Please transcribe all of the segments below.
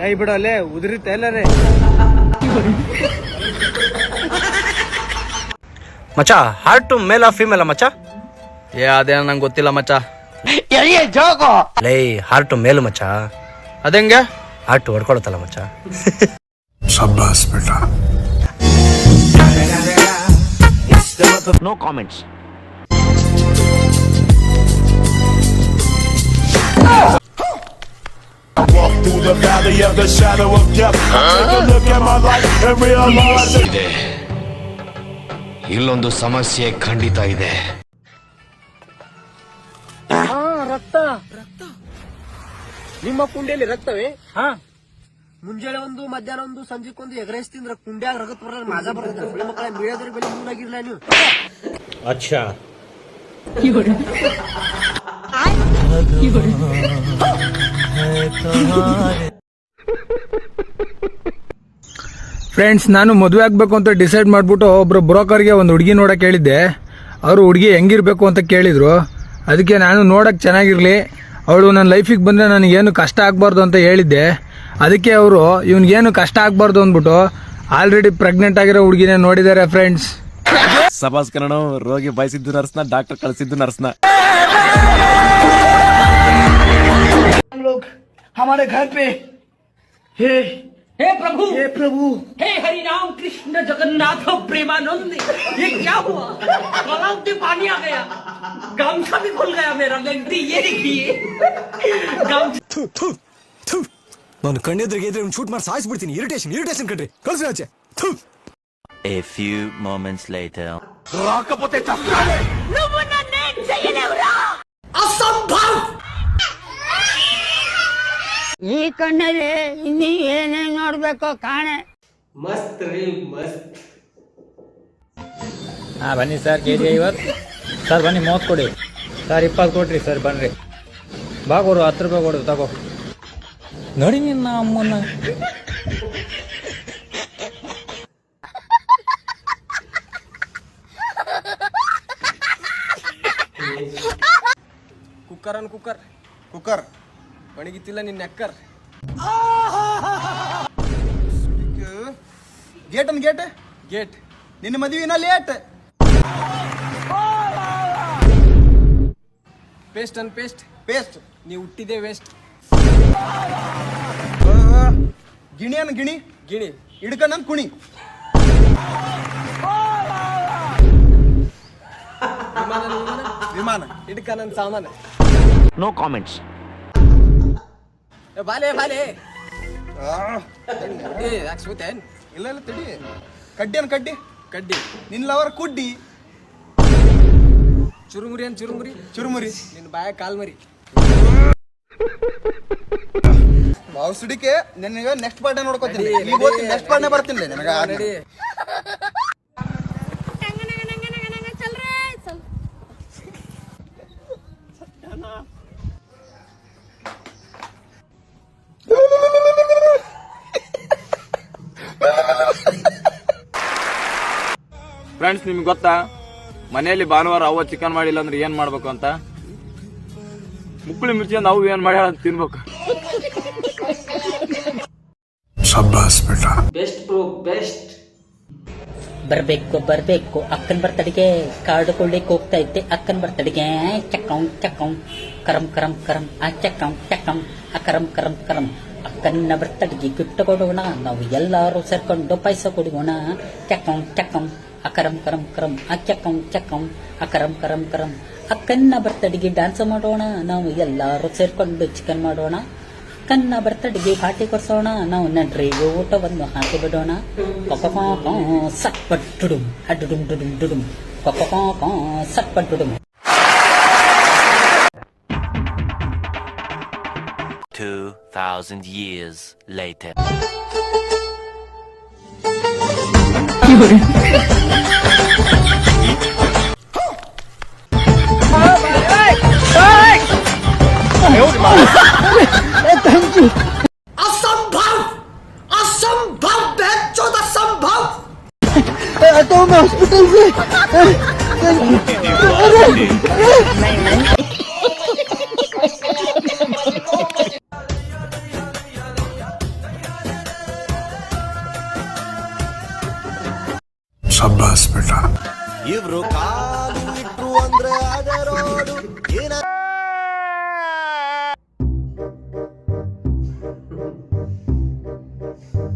ಕೈ ಬಿಡೋಲೆ ಉದುರಿತ ಎಲ್ಲರೇ. ಮಚ್ಚ ಹಾರ್ಟ್ ಮೇಲ ಫೀಮೇಲ ಮಚ್ಚ? ಏ ಅದೇನ ನಂಗೆ ಗೊತ್ತಿಲ್ಲ ಮಚ್ಚ. ಹಾರ್ಟ್ ಮೇಲ್ ಮಚ್ಚ. ಅದಂಗ? ಹಾರ್ಟ್ ಹೊಡ್ಕೊಳತ್ತಲ್ಲ ಮಚ್ಚ. ನೋ ಕಾಮೆಂಟ್ಸ್ ಇಲ್ಲೊಂದು ಸಮಸ್ಯೆ ಖಂಡಿತ ಇದೆ ನಿಮ್ಮ ಕುಂಡೇಲಿ ರಕ್ತವೇ? ಹಾ. ಮುಂಜಾನೆ ಒಂದು ಮಧ್ಯಾಹ್ನ ಒಂದು ಸಂಜೆಕೊಂದು ಎಗರೈಸ್ ತಿಂದ್ರ ಕುಂಡ್ಯಾಗ ರಗತ್ ಬರಲ್ಲ ಮಾಜಾ ಬರ್ತದೆ ಮಕ್ಕಳ ಮೀಳದ್ರ ಬೆಲೆ ಮೂಲಾಗಿರ್ಲ ನೀವು? ಫ್ರೆಂಡ್ಸ್ ನಾನು ಮದುವೆ ಆಗ್ಬೇಕು ಅಂತ ಡಿಸೈಡ್ ಮಾಡ್ಬಿಟ್ಟು ಒಬ್ರು ಬ್ರೋಕರ್ಗೆ ಒಂದು ಹುಡುಗಿ ನೋಡಕ್ ಹೇಳಿದ್ದೆ. ಅವರು ಹುಡುಗಿ ಹೆಂಗಿರ್ಬೇಕು ಅಂತ ಕೇಳಿದ್ರು. ಅದಕ್ಕೆ ನಾನು ನೋಡಕ್ ಚೆನ್ನಾಗಿರ್ಲಿ ಅವಳು ನನ್ನ ಲೈಫಿಗೆ ಬಂದ್ರೆ ನನಗೇನು ಕಷ್ಟ ಆಗ್ಬಾರ್ದು ಅಂತ ಹೇಳಿದ್ದೆ ಅದಕ್ಕೆ ಅವರು ಇವನಿಗೇನು ಕಷ್ಟ ಆಗ್ಬಾರ್ದು ಅಂದ್ಬಿಟ್ಟು ಆಲ್ರೆಡಿ ಪ್ರೆಗ್ನೆಂಟ್ ಆಗಿರೋ ಹುಡುಗಿನೇ ನೋಡಿದ್ದಾರೆ ಫ್ರೆಂಡ್ಸ್ ಸಭಾಸ್ ಕನ್ನಡ ರೋಗಿ ಬಯಸಿದ್ದು ನರ್ಸ್ನ ಡಾಕ್ಟರ್ ಕಳಿಸಿದ್ದು ನರ್ಸ್ನ हमारे घर पे हे हे प्रभु हे प्रभु हे हरि राम कृष्ण जगन्नाथ प्रेमानंद ये क्या हुआ तालाब में पानी आ गया गमछा भी खुल गया मेरा लेंटी ये देखिए गमछा ನಾನು ಕಣ್ಣೆದ್ರಿಗೆ ಇದ್ರೆ ಶೂಟ್ ಮಾಡಿ ಸಾಯಿಸ್ಬಿಡ್ತೀನಿ ಇರಿಟೇಷನ್ ಇರಿಟೇಷನ್ ಕಣ್ರಿ ಕಳ್ಸಿ ಆಚೆ ಥು. ಎ ಫ್ಯೂ ಮೊಮೆಂಟ್ಸ್ ಲೇಟರ್ ಈ ಕಣ್ಣಲ್ಲಿ ಇನ್ನೀ ಏನೇನ್ ನೋಡ್ಬೇಕು ಕಾಣೆ. ಮಸ್ತ್ ರೀ ಮಸ್ತ್. ಹಾ ಬನ್ನಿ ಸರ್ ಕೆ ಜಿ ಐವತ್ತು. ಸರ್ ಬನ್ನಿ ಮೂವತ್ತು ಕೊಡಿ. ಸರ್ ಇಪ್ಪತ್ತು ಕೊಡ್ರಿ ಸರ್ ಬನ್ರಿ. ಬಾ ಕೊಡು ಹತ್ತು ರೂಪಾಯಿ ಕೊಡು ತಗೋ. ನೋಡಿ ನಿನ್ನ ಅಮ್ಮನ ಕುಕ್ಕರ್ ಅನ್ ಕುಕ್ಕರ್. ಕುಕ್ಕರ್. ಒಣಗಿತ್ತಿಲ್ಲ ನಿನ್ನ ನೆಕ್ಕರ್. ಗೇಟ್ ಅನ್ ಗೇಟ್. ಗೇಟ್. ನಿನ್ನ ಮದುವಿನ ಲೇಟ್ ಪೇಸ್ಟ್ ಅನ್ ಪೇಸ್ಟ್ ಪೇಸ್ಟ್ ನೀವು ಹುಟ್ಟಿದೆ ವೇಸ್ಟ್ ಗಿಣಿ ಅನ್ ಗಿಣಿ? ಗಿಣಿ. ಹಿಡ್ಕಂಡ್ ಕುಣಿ. ವಿಮಾನ ವಿಮಾನ. ಸಾಮಾನ. ನೋ ಕಾಮೆಂಟ್ಸ್ ಬಾಲೆ ಬಾಲೆ. ಏ ಯಾಕೆ ಸೂತೇನ್ ಇಲ್ಲ ಇಲ್ಲ ತಡಿ. ಕಡ್ಡಿ ಅನ್ ಕಡ್ಡಿ? ಕಡ್ಡಿ. ನಿನ್ ಲವರ್ ಕುಡ್ಡಿ. ಚುರುಮುರಿ ಅನ್ ಚುರುಮುರಿ? ಚುರುಮುರಿ. ನಿನ್ ಬಾಯ ಕಾಲ್ ಮರಿ. ಬಾವು ಸುಡಿಕೆ ನಿನಗೆ ನೆಕ್ಸ್ಟ್ ಪಾರ್ಟ್ ನೋಡ್ಕೊತೀನಿ. ನೆಕ್ಸ್ಟ್ ಪಾರ್ಟ್ನೇ ಬರ್ತೀನಿ. ನಿನಗೆ ಫ್ರೆಂಡ್ಸ್ ನಿಮ್ಗೆ ಗೊತ್ತಾ? ಮನೆಯಲ್ಲಿ ಭಾನುವಾರ ಅವ್ವ ಚಿಕನ್ ಮಾಡಿಲ್ಲ ಅಂದ್ರೆ ಏನ್ ಮಾಡ್ಬೇಕು ಅಂತ? ಮುಕ್ಕಳಿ ಮಿರ್ಚಿ ಅವು ಏನ್ ಮಾಡ್ಯಾಳ ಅಂತ ತಿನ್ಬೇಕು. ಬೆಸ್ಟ್ ಬ್ರೋ ಬೆಸ್ಟ್ ಬರ್ಬೇಕು ಬರ್ಬೇಕು ಅಕ್ಕನ್ ಬರ್ತಡಿಗೆ. ಕಾರ್ಡ್ ಕೊಳ್ಳಿಕ್ ಹೋಗ್ತಾ ಇದ್ದೆ ಅಕ್ಕನ್ ಬರ್ತಡಿಗೆ. ಚಕ್ಕಂ ಚಕ್ಕಂ ಕರಂ ಕರಂ ಕರಂ. ಆ ಚಕ್ಕಂ ಚಕ್ಕಂ ಆ ಕರಂ ಕರಂ ಕರಂ. ಅಕ್ಕನ ಬರ್ತಡಿಗೆ ಗಿಫ್ಟ್ ಕೊಡೋಣ ನಾವು ಎಲ್ಲರೂ ಸೇರ್ಕೊಂಡು ಪೈಸಾ ಕೊಡೋಣ ಚಕ್ಕಂ ಚಕ್ಕಂ ಅಕರಂ, ಕರಂ ಕರಂ ಆ ಚಕ್ಕಂ ಅಕರಂ, ಕರಂ ಕರಂ. ಅಕ್ಕನ್ನ ಬರ್ತಡಿಗೆ ಡ್ಯಾನ್ಸ್ ಮಾಡೋಣ, ನಾವು ಎಲ್ಲರೂ ಸೇರ್ಕೊಂಡು ಚಿಕನ್ ಮಾಡೋಣ. ಕನ್ನ ಬರ್ತಡಿಗೆ ಪಾರ್ಟಿ ಕೊಡ್ಸೋಣ, ನಾವು ನಡ್ರಿಗೆ ಊಟವನ್ನು ಹಾಕಿ ಬಿಡೋಣ. ಕೊಕ್ಕ ಸಟ್ ಪಟ್ ಡುಡುಮ್ ಅಡುಡುಮ್ ಡುಡುಮ್ ಡುಡುಮ್ ಕೊಕ್ಕ ಸಟ್ ಪಟ್ 2,000 years later.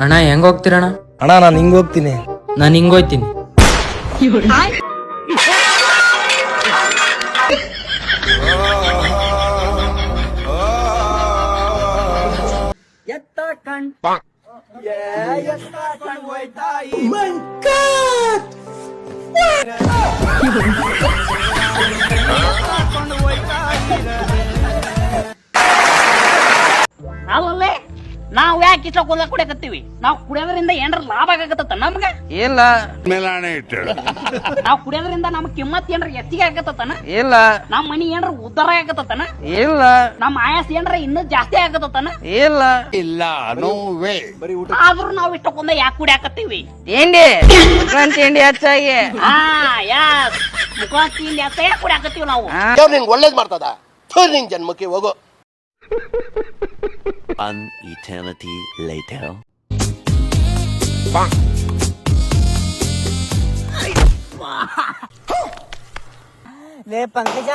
ಅಣ್ಣ ಹೆಂಗ್ ಹೋಗ್ತೀರಣ್ಣ ಅಣ್ಣ? ನಾನು ಹಿಂಗ್ ಹೋಗ್ತೀನಿ. ನಾನು ಹಿಂಗ್ ನಾವು ಯಾಕೆ ಇಷ್ಟ ಕುಲ್ಲ ಕುಡಿಯಕತ್ತೀವಿ? ನಾವು ಕುಡಿಯೋದ್ರಿಂದ ಏನ್ರ ಲಾಭ ಆಗತ್ತ ನಮ್ಗ? ಇಲ್ಲ. ಮೇಲಾಣೆ ಇಟ್ಟು ನಾವು ಕುಡಿಯೋದ್ರಿಂದ ನಮ್ ಕಿಮ್ಮತ್ ಏನ್ರ ಹೆಚ್ಚಿಗೆ ಆಗತ್ತನ ಇಲ್ಲ. ನಮ್ ಮನಿ ಏನ್ರ ಉದ್ದಾರ ಆಗತ್ತನ ಇಲ್ಲ. ನಮ್ ಆಯಾಸ ಏನ್ರ ಇನ್ನೂ ಜಾಸ್ತಿ ಆಗತ್ತನ ಇಲ್ಲ. ಇಲ್ಲ ನೋ ವೇ ಆದ್ರೂ ನಾವ್ ಇಷ್ಟಕೊಂದ ಯಾಕೆ ಕುಡಿಯಾಕತ್ತೀವಿ? ತಿಂಡಿ. ತಿಂಡಿ ಹೆಚ್ಚಾಗಿ. ಹಾ ಯಾಸ್ ಮುಖ ತಿಂಡಿ ಹೆಚ್ಚಾಗಿ ಯಾಕೆ ಕುಡಿಯಾಕತ್ತೀವಿ ನಾವು. ನಿಂಗೆ ಒಳ್ಳೇದ್ ಮಾಡ್ತದ? ನಿಂಗ್ ಜನ್ಮಕ್ಕೆ ಹೋಗೋ. One eternity later. ಲೇ ಪಂಕಜ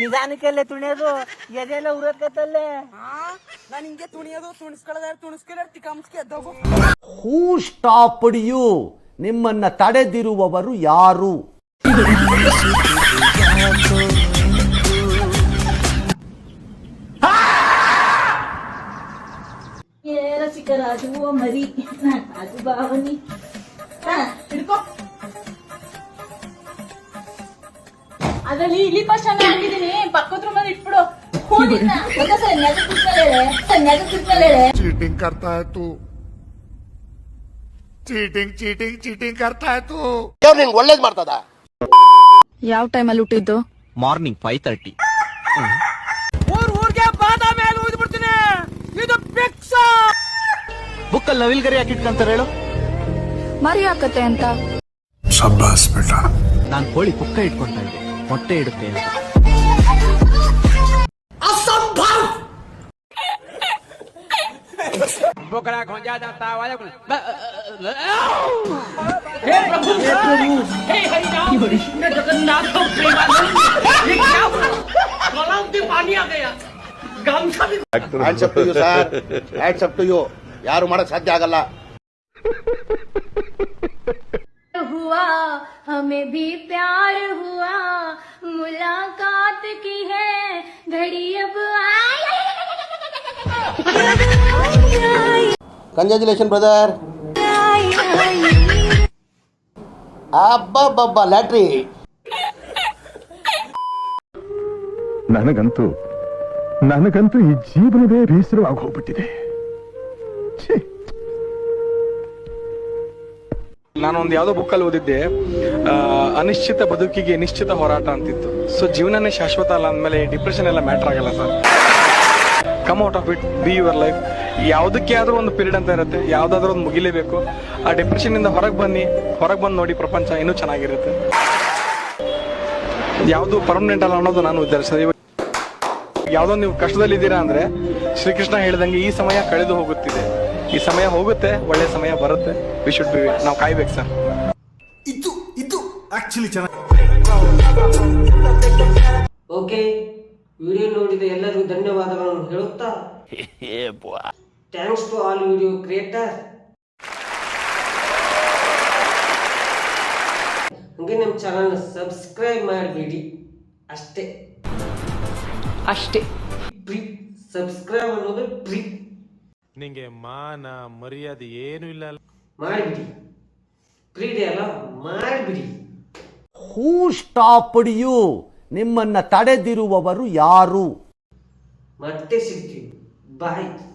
ನಿಧಾನಕ್ಕಲ್ಲೇ ತುಣಿಯೋದು ಎದೆಲ್ಲ ಉರಕತ್ತಲ್ಲೇ ನಾನು ಹಿಂಗೆ ತುಣಿಯೋದು ತುಣಿಸ್ಕೊಳ್ಳೋದಾರ ತುಣಿಸ್ಕೊಳ್ಳೋ ತಿಕ್ಕಮ್ಸ್ಕೆ ಎದ್ದೋಗು. ಹೂ ಸ್ಟಾಪ್ ಯು ನಿಮ್ಮನ್ನ ತಡೆದಿರುವವರು ಯಾರು? ರಸಿಕರಾಜು ಮರಿ ಅದು ಬಾವನಿ ಹಿಡ್ಕೋ ಅದ್ರಲ್ಲಿ ಇಲಿ ಪಶಾನ ಹಾಕಿದೀನಿ ಪಕ್ಕದ ರೂಮಲ್ಲಿ ಇಟ್ಬಿಡು चीटिंग करता है तू चीटिंग चीटिंग चीटिंग करता है तू ನಿಂಗೆ ಒಳ್ಳೇದ್ ಮಾಡ್ತದ ಯಾವ ಟೈಮಲ್ಲಿ ಹುಟ್ಟಿದ್ದು Morning 5:30. ಊರ್ ಬುಕ್ಕಲ್ಲಿ ನವಿಲ್ಗರಿ ಯಾಕೆ ಇಟ್ಕೊಂತಾರೆ ಹೇಳು ಮರಿ ಹಾಕತ್ತೆ ಅಂತ शाबाश बेटा ನಾನ್ ಕೋಳಿ ಕುಕ್ಕ ಇಟ್ಕೊಂತ ಇದ್ದೆ ಮೊಟ್ಟೆ ಇಡುತ್ತೆ ಅಂತ ಯಾರು ಮಾಡಕ್ ಸಾಧ್ಯ ಆಗಲ್ಲ हुआ हमें भी प्यार हुआ मुलाकात की है घड़ी अब ಕಂಗ್ರ್ಯಾಚುಲೇಷನ್ ಬ್ರದರ್ ಅಬ್ಬಬ್ಬಬ್ಬ ಲ್ಯಾಟ್ರಿ ನನಗಂತೂ ನನಗಂತೂ ಈ ಜೀವನವೇ ಬೇಸರವಾಗಿ ಹೋಗ್ಬಿಟ್ಟಿದೆ ಛೀ ನಾನೊಂದು ಯಾವ್ದೋ ಬುಕ್ಕಲ್ಲಿ ಓದಿದ್ದೆ ಅನಿಶ್ಚಿತ ಬದುಕಿಗೆ ನಿಶ್ಚಿತ ಹೋರಾಟ ಅಂತಿತ್ತು. ಸೊ ಜೀವನನೇ ಶಾಶ್ವತ ಅಲ್ಲ ಅಂದಮೇಲೆ ಡಿಪ್ರೆಷನ್ ಎಲ್ಲ ಮ್ಯಾಟರ್ ಆಗಲ್ಲ sir come out of it be your life ಯಾವುದಕ್ಕೆ ಆದ್ರೂ ಒಂದು ಪೀರಿಯಡ್ ಅಂತ ಇರುತ್ತೆ, ಯಾವುದಾದ್ರೂ ಒಂದು ಮುಗಿಲೇಬೇಕು. ಆ ಡಿಪ್ರೆಷನ್ ಇಂದ ಹೊರಗೆ ಬನ್ನಿ, ಹೊರಗೆ ಬಂದು ನೋಡಿ ಪ್ರಪಂಚ ಇನ್ನೂ ಚೆನ್ನಾಗಿರುತ್ತೆ. ಯಾವುದು ಪರ್ಮನೆಂಟ್ ಅಲ್ಲ ಅನ್ನೋದು ನಾನು ಉದ್ದೇಶ ಯಾವುದೋ ನೀವು ಕಷ್ಟದಲ್ಲಿದ್ದೀರಾ ಅಂದ್ರೆ ಶ್ರೀಕೃಷ್ಣ ಹೇಳಿದಂಗೆ ಈ ಸಮಯ ಕಳೆದು ಹೋಗುತ್ತಿದೆ. ಈ ಸಮಯ ಹೋಗುತ್ತೆ ಒಳ್ಳೆ ಸಮಯ ಬರುತ್ತೆ. ವಿ ಶುಡ್ ಬಿ ನಾವು ಕಾಯ್ಬೇಕು ಸರ್. ಇದು ಇದು ಆಕ್ಚುಲಿ ಚೆನ್ನಾಗಿ ಓಕೆ ವಿಡಿಯೋ ನೋಡಿದ ಎಲ್ಲರಿಗೂ ಧನ್ಯವಾದಗಳನ್ನು ಹೇಳುತ್ತಾ. Thanks to all video creator ಹಂಗೆ ನಮ್ಮ ಚಾನಲ್ನ ಸಬ್ಸ್ಕ್ರೈಬ್ ಮಾಡಿಬಿಡಿ. ಅಷ್ಟೇ. ಅಷ್ಟೇ. ಪ್ರೀ ಸಬ್ಸ್ಕ್ರೈಬ್ ಅನ್ನೋದು ಫ್ರೀ ನಿಂಗೆ ಮಾನ ಮರ್ಯಾದೆ ಏನು ಇಲ್ಲ ಮಾಡಿಬಿಡಿ. ಕ್ರೀಡೆ ಡೇ ಅಲ್ಲ ಮಾಡಿಬಿಡಿ. ಹೂ ಸ್ಟಾಪ್ಡ್ ಯು ನಿಮ್ಮನ್ನ ತಡೆದಿರುವವರು ಯಾರು? ಮತ್ತೆ ಸಿಗ್ತೀವಿ ಬಾಯ್.